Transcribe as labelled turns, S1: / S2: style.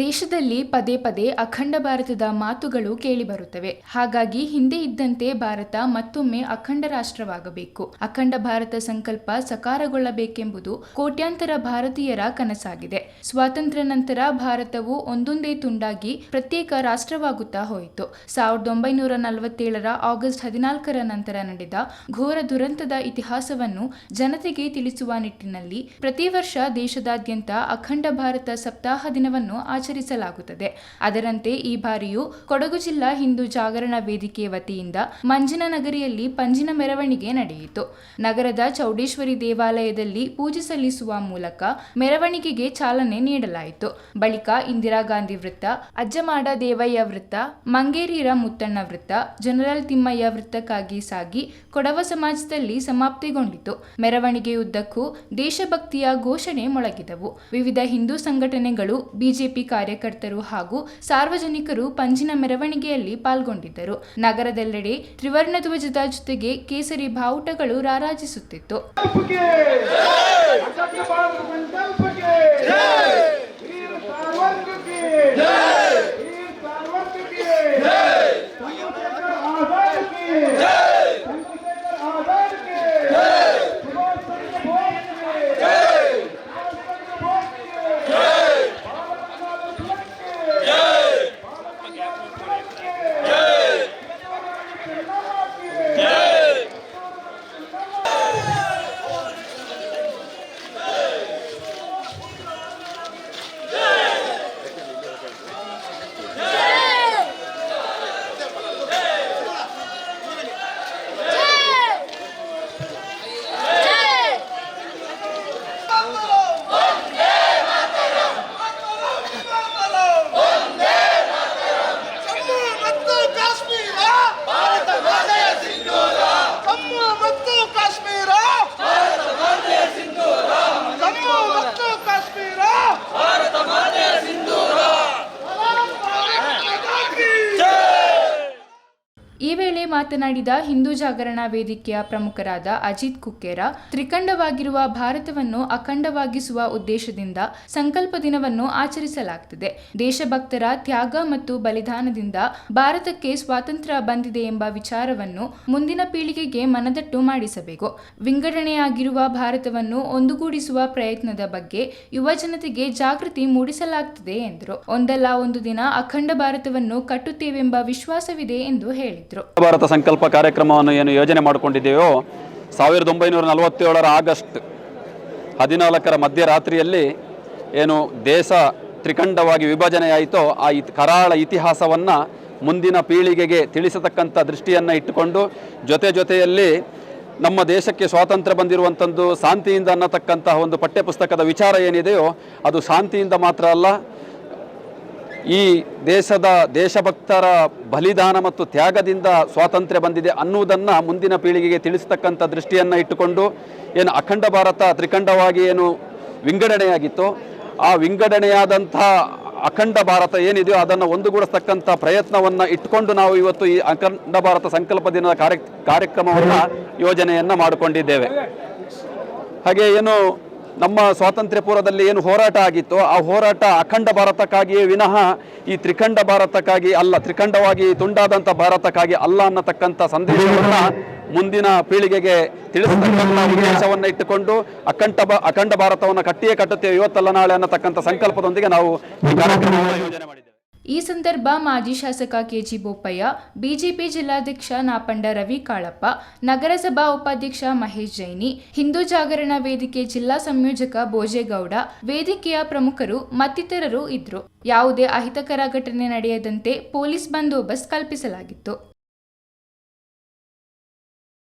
S1: ದೇಶದಲ್ಲಿ ಪದೇ ಪದೇ ಅಖಂಡ ಭಾರತದ ಮಾತುಗಳು ಕೇಳಿಬರುತ್ತವೆ ಹಾಗಾಗಿ ಹಿಂದೆ ಇದ್ದಂತೆ ಭಾರತ ಮತ್ತೊಮ್ಮೆ ಅಖಂಡ ರಾಷ್ಟ್ರವಾಗಬೇಕು. ಅಖಂಡ ಭಾರತ ಸಂಕಲ್ಪ ಸಕಾರಗೊಳ್ಳಬೇಕೆಂಬುದು ಕೋಟ್ಯಾಂತರ ಭಾರತೀಯರ ಕನಸಾಗಿದೆ. ಸ್ವಾತಂತ್ರ್ಯ ನಂತರ ಭಾರತವು ಒಂದೊಂದೇ ತುಂಡಾಗಿ ಪ್ರತ್ಯೇಕ ರಾಷ್ಟ್ರವಾಗುತ್ತಾ ಹೋಯಿತು. ಸಾವಿರದ ಒಂಬೈನೂರ ನಲವತ್ತೇಳರ ಆಗಸ್ಟ್ ಹದಿನಾಲ್ಕರ ನಂತರ ನಡೆದ ಘೋರ ದುರಂತದ ಇತಿಹಾಸವನ್ನು ಜನತೆಗೆ ತಿಳಿಸುವ ನಿಟ್ಟಿನಲ್ಲಿ ಪ್ರತಿ ವರ್ಷ ದೇಶದಾದ್ಯಂತ ಅಖಂಡ ಭಾರತ ಸಪ್ತಾಹ ದಿನವನ್ನು ಆಚರಿಸಲಾಗುತ್ತದೆ. ಅದರಂತೆ ಈ ಬಾರಿಯೂ ಕೊಡಗು ಜಿಲ್ಲಾ ಹಿಂದೂ ಜಾಗರಣ ವೇದಿಕೆ ವತಿಯಿಂದ ಮಂಜಿನನಗರಿಯಲ್ಲಿ ಪಂಜಿನ ಮೆರವಣಿಗೆ ನಡೆಯಿತು. ನಗರದ ಚೌಡೇಶ್ವರಿ ದೇವಾಲಯದಲ್ಲಿ ಪೂಜೆ ಸಲ್ಲಿಸುವ ಮೂಲಕ ಮೆರವಣಿಗೆಗೆ ಚಾಲನೆ ನೀಡಲಾಯಿತು. ಬಳಿಕ ಇಂದಿರಾ ಗಾಂಧಿ ವೃತ್ತ, ಅಜ್ಜಮಾಡ ದೇವಯ್ಯ ವೃತ್ತ, ಮಂಗೇರಿರ ಮುತ್ತಣ್ಣ ವೃತ್ತ, ಜನರಲ್ ತಿಮ್ಮಯ್ಯ ವೃತ್ತಕ್ಕಾಗಿ ಸಾಗಿ ಕೊಡವ ಸಮಾಜದಲ್ಲಿ ಸಮಾಪ್ತಿಗೊಂಡಿತು. ಮೆರವಣಿಗೆಯುದ್ದಕ್ಕೂ ದೇಶಭಕ್ತಿಯ ಘೋಷಣೆ ಮೊಳಗಿದವು. ವಿವಿಧ ಹಿಂದೂ ಸಂಘಟನೆಗಳು, ಬಿಜೆಪಿ ಕಾರ್ಯಕರ್ತರು ಹಾಗೂ ಸಾರ್ವಜನಿಕರು ಪಂಜಿನ ಮೆರವಣಿಗೆಯಲ್ಲಿ ಪಾಲ್ಗೊಂಡಿದ್ದರು. ನಗರದೆಲ್ಲೆಡೆ ತ್ರಿವರ್ಣ ಧ್ವಜದ ಜೊತೆಗೆ ಕೇಸರಿ ಬಾವುಟಗಳು ರಾರಾಜಿಸುತ್ತಿತ್ತು. ಈ ವೇಳೆ ಮಾತನಾಡಿದ ಹಿಂದೂ ಜಾಗರಣಾ ವೇದಿಕೆಯ ಪ್ರಮುಖರಾದ ಅಜಿತ್ ಕುಕ್ಕೇರ, ತ್ರಿಖಂಡವಾಗಿರುವ ಭಾರತವನ್ನು ಅಖಂಡವಾಗಿಸುವ ಉದ್ದೇಶದಿಂದ ಸಂಕಲ್ಪ ದಿನವನ್ನು ಆಚರಿಸಲಾಗುತ್ತದೆ ದೇಶಭಕ್ತರ ತ್ಯಾಗ ಮತ್ತು ಬಲಿದಾನದಿಂದ ಭಾರತಕ್ಕೆ ಸ್ವಾತಂತ್ರ್ಯ ಬಂದಿದೆ ಎಂಬ ವಿಚಾರವನ್ನು ಮುಂದಿನ ಪೀಳಿಗೆಗೆ ಮನದಟ್ಟು ಮಾಡಿಸಬೇಕು. ವಿಂಗಡಣೆಯಾಗಿರುವ ಭಾರತವನ್ನು ಒಂದುಗೂಡಿಸುವ ಪ್ರಯತ್ನದ ಬಗ್ಗೆ ಯುವ ಜನತೆಗೆ ಜಾಗೃತಿ ಮೂಡಿಸಲಾಗುತ್ತದೆ ಎಂದರು. ಒಂದಲ್ಲ ಒಂದು ದಿನ ಅಖಂಡ ಭಾರತವನ್ನು ಕಟ್ಟುತ್ತೇವೆಂಬ ವಿಶ್ವಾಸವಿದೆ ಎಂದು ಹೇಳಿದರು.
S2: ಭಾರತ ಸಂಕಲ್ಪ ಕಾರ್ಯಕ್ರಮವನ್ನು ಏನು ಯೋಜನೆ ಮಾಡಿಕೊಂಡಿದ್ದೇವೋ ಸಾವಿರದ ಒಂಬೈನೂರ ನಲವತ್ತೇಳರ ಆಗಸ್ಟ್ ಹದಿನಾಲ್ಕರ ಮಧ್ಯರಾತ್ರಿಯಲ್ಲಿ ಏನು ದೇಶ ತ್ರಿಖಂಡವಾಗಿ ವಿಭಜನೆಯಾಯಿತೋ, ಆ ಕರಾಳ ಇತಿಹಾಸವನ್ನು ಮುಂದಿನ ಪೀಳಿಗೆಗೆ ತಿಳಿಸತಕ್ಕಂಥ ದೃಷ್ಟಿಯನ್ನು ಇಟ್ಟುಕೊಂಡು, ಜೊತೆ ಜೊತೆಯಲ್ಲಿ ನಮ್ಮ ದೇಶಕ್ಕೆ ಸ್ವಾತಂತ್ರ್ಯ ಬಂದಿರುವಂಥದ್ದು, ಶಾಂತಿಯಿಂದ ಅನ್ನತಕ್ಕಂತಹ ಒಂದು ಪಠ್ಯಪುಸ್ತಕದ ವಿಚಾರ ಏನಿದೆಯೋ, ಅದು ಶಾಂತಿಯಿಂದ ಮಾತ್ರ ಅಲ್ಲ ಈ ದೇಶದ ದೇಶಭಕ್ತರ ಬಲಿದಾನ ಮತ್ತು ತ್ಯಾಗದಿಂದ ಸ್ವಾತಂತ್ರ್ಯ ಬಂದಿದೆ ಅನ್ನುವುದನ್ನು ಮುಂದಿನ ಪೀಳಿಗೆಗೆ ತಿಳಿಸ್ತಕ್ಕಂಥ ದೃಷ್ಟಿಯನ್ನು ಇಟ್ಟುಕೊಂಡು ಏನು ಅಖಂಡ ಭಾರತ ತ್ರಿಖಂಡವಾಗಿ ಏನು ವಿಂಗಡಣೆಯಾಗಿತ್ತು, ಆ ವಿಂಗಡಣೆಯಾದಂಥ ಅಖಂಡ ಭಾರತ ಏನಿದೆಯೋ ಅದನ್ನು ಒಂದುಗೂಡಿಸ್ತಕ್ಕಂಥ ಪ್ರಯತ್ನವನ್ನು ಇಟ್ಕೊಂಡು ನಾವು ಇವತ್ತು ಈ ಅಖಂಡ ಭಾರತ ಸಂಕಲ್ಪ ದಿನದ ಕಾರ್ಯ, ಕಾರ್ಯಕ್ರಮವನ್ನು ಯೋಜನೆಯನ್ನು ಮಾಡಿಕೊಂಡಿದ್ದೇವೆ. ಹಾಗೆ ಏನು ನಮ್ಮ ಸ್ವಾತಂತ್ರ್ಯ ಪೂರ್ವದಲ್ಲಿ ಏನು ಹೋರಾಟ ಆಗಿತ್ತು ಆ ಹೋರಾಟ ಅಖಂಡ ಭಾರತಕ್ಕಾಗಿಯೇ ವಿನಃ ಈ ತ್ರಿಖಂಡ ಭಾರತಕ್ಕಾಗಿ ಅಲ್ಲ, ತ್ರಿಖಂಡವಾಗಿ ತುಂಡಾದಂಥ ಭಾರತಕ್ಕಾಗಿ ಅಲ್ಲ ಅನ್ನತಕ್ಕಂಥ ಸಂದೇಶವನ್ನು ಮುಂದಿನ ಪೀಳಿಗೆಗೆ ತಿಳಿಸತಕ್ಕಂಥ ಉದ್ದೇಶವನ್ನು ಇಟ್ಟುಕೊಂಡು ಅಖಂಡ ಅಖಂಡ ಭಾರತವನ್ನು ಕಟ್ಟಿಯೇ ಕಟ್ಟುತ್ತೇವೆ ಇವತ್ತಲ್ಲ ನಾಳೆ ಅನ್ನತಕ್ಕಂಥ ಸಂಕಲ್ಪದೊಂದಿಗೆ ನಾವು ಈ ಕಾರ್ಯಕ್ರಮವನ್ನು ಯೋಜನೆ ಮಾಡಿದ್ದೇವೆ.
S1: ಈ ಸಂದರ್ಭ ಮಾಜಿ ಶಾಸಕ ಕೆಜಿ ಬೋಪಯ್ಯ, ಬಿಜೆಪಿ ಜಿಲ್ಲಾಧ್ಯಕ್ಷ ನಾಪಂಡ ರವಿ ಕಾಳಪ್ಪ, ನಗರಸಭಾ ಉಪಾಧ್ಯಕ್ಷ ಮಹೇಶ್ ಜೈನಿ, ಹಿಂದೂ ಜಾಗರಣ ವೇದಿಕೆ ಜಿಲ್ಲಾ ಸಂಯೋಜಕ ಭೋಜೇಗೌಡ, ವೇದಿಕೆಯ ಪ್ರಮುಖರು ಮತ್ತಿತರರು ಇದ್ರು. ಯಾವುದೇ ಅಹಿತಕರ ಘಟನೆ ನಡೆಯದಂತೆ ಪೊಲೀಸ್ ಬಂದೋಬಸ್ತ್ ಕಲ್ಪಿಸಲಾಗಿತ್ತು.